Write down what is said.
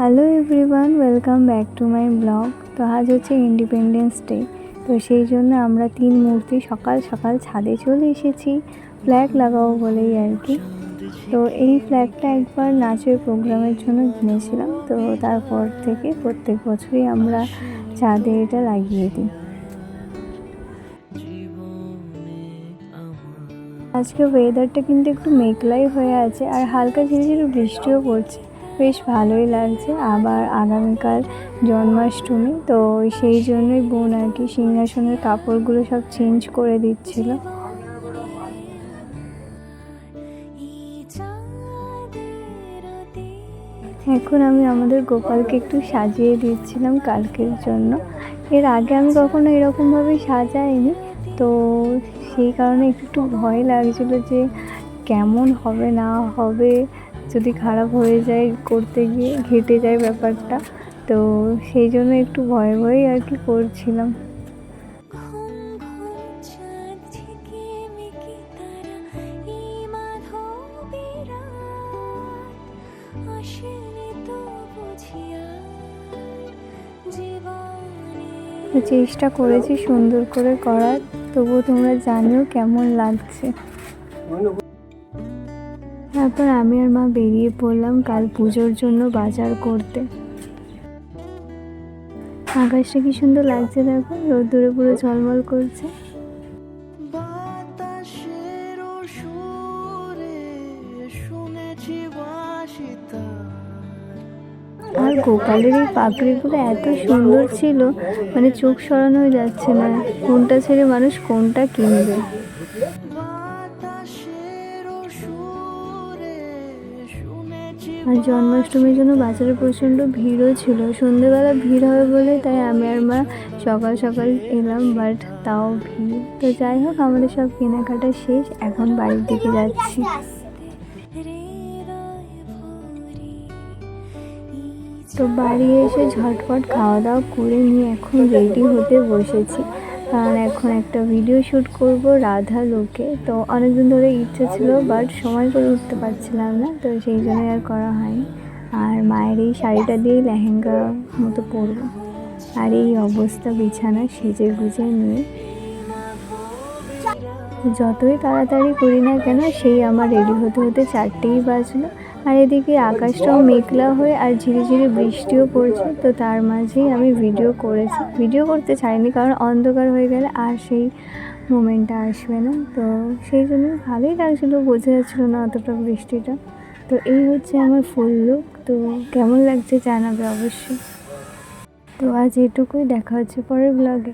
Hello everyone welcome back to my blog তো আজ হচ্ছে ইন্ডিপেন্ডেন্স ডে তো সেই জন্য আমরা তিন মূর্তি সকাল সকাল ছাদে চলে এসেছি। ফ্ল্যাগ লাগাবো বলেই আর কি। তো এই ফ্ল্যাগটা একবার নাচের প্রোগ্রামের জন্য কিনেছিলাম। তো তারপর থেকে প্রত্যেক বছরই আমরা ছাদে এটা লাগিয়ে দিই। আজকে ওয়েদারটা কিন্তু একটু মেঘলাই হয়ে আছে। আর হালকা ঝিরে ঝিরে বৃষ্টিও পড়ছে। বেশ ভালোই লাগছে। আবার আগামীকাল জন্মাষ্টমী, তো সেই জন্যই বোন আর কি সিংহাসনের কাপড়গুলো সব চেঞ্জ করে দিচ্ছিল। এখন আমি আমাদের গোপালকে একটু সাজিয়ে দিচ্ছিলাম কালকের জন্য। এর আগে আমি কখনো এরকমভাবে সাজাইনি, তো সেই কারণে একটু একটু ভয় লাগছিল যে কেমন হবে, না হবে। যদি খারাপ হয়ে যায় করতে গিয়ে, ঘেটে যায় ব্যাপারটা, তো সেই জন্য একটু ভয়ে ভয়েই আর কি করছিলাম। চেষ্টা করেছি সুন্দর করে করার, তবুও তোমরা জানিও কেমন লাগছে। তারপর আমি আর মা বেরিয়ে পড়লাম কাল পুজোর জন্য বাজার করতে। আকাশটা কি সুন্দর লাগছে দেখো রোদ্দুরে পুরো ঝলমল করছে। আর গোপালের এই পাপড়িগুলো এত সুন্দর ছিল মানে চোখ সরানোই যাচ্ছে না কোনটা ছেড়ে মানুষ কোনটা কিনবে। আর জন্মাষ্টমীর জন্য বাজারে প্রচণ্ড ভিড়ও ছিল। সন্ধেবেলা ভিড় হবে বলে তাই আমি আর মা সকাল সকাল এলাম বাট তাও ভিড়। তো যাই হোক, আমাদের সব কেনাকাটা শেষ। এখন বাড়ির দিকে যাচ্ছি। তো বাড়ি এসে ঝটপট খাওয়া দাওয়া করে নিয়ে এখন রেডি হতে বসেছি। কারণ এখন একটা ভিডিও শ্যুট করব রাধা লোকে। তো অনেকদিন ধরে ইচ্ছে ছিল বাট সময় করে উঠতে পারছিলাম না, তো সেই জন্যই আর করা হয়নি। আর মায়ের এই শাড়িটা দিয়েই লেহেঙ্গা মতো পরবো। আর এই অবস্থা বিছানা সেজে গুজে নিয়ে। যতই তাড়াতাড়ি করি না কেন, সেই আমার রেডি হতে হতে চারটেই বাজলো। আর এদিকে আকাশটাও মেঘলা হয়ে আর ঝিরে ঝিরে বৃষ্টিও পড়ছে, তো তার মাঝেই আমি ভিডিও করেছি। ভিডিও করতে চাইনি কারণ অন্ধকার হয়ে গেলে আর সেই মোমেন্টটা আসবে না। তো সেই জন্য ভালোই লাগছিল, বোঝা যাচ্ছিল না অতটা বৃষ্টিটা। তো এই হচ্ছে আমার ফুল লুক তো কেমন লাগছে জানাবে অবশ্যই। তো আজ এটুকুই, দেখা হচ্ছে পরের ব্লগে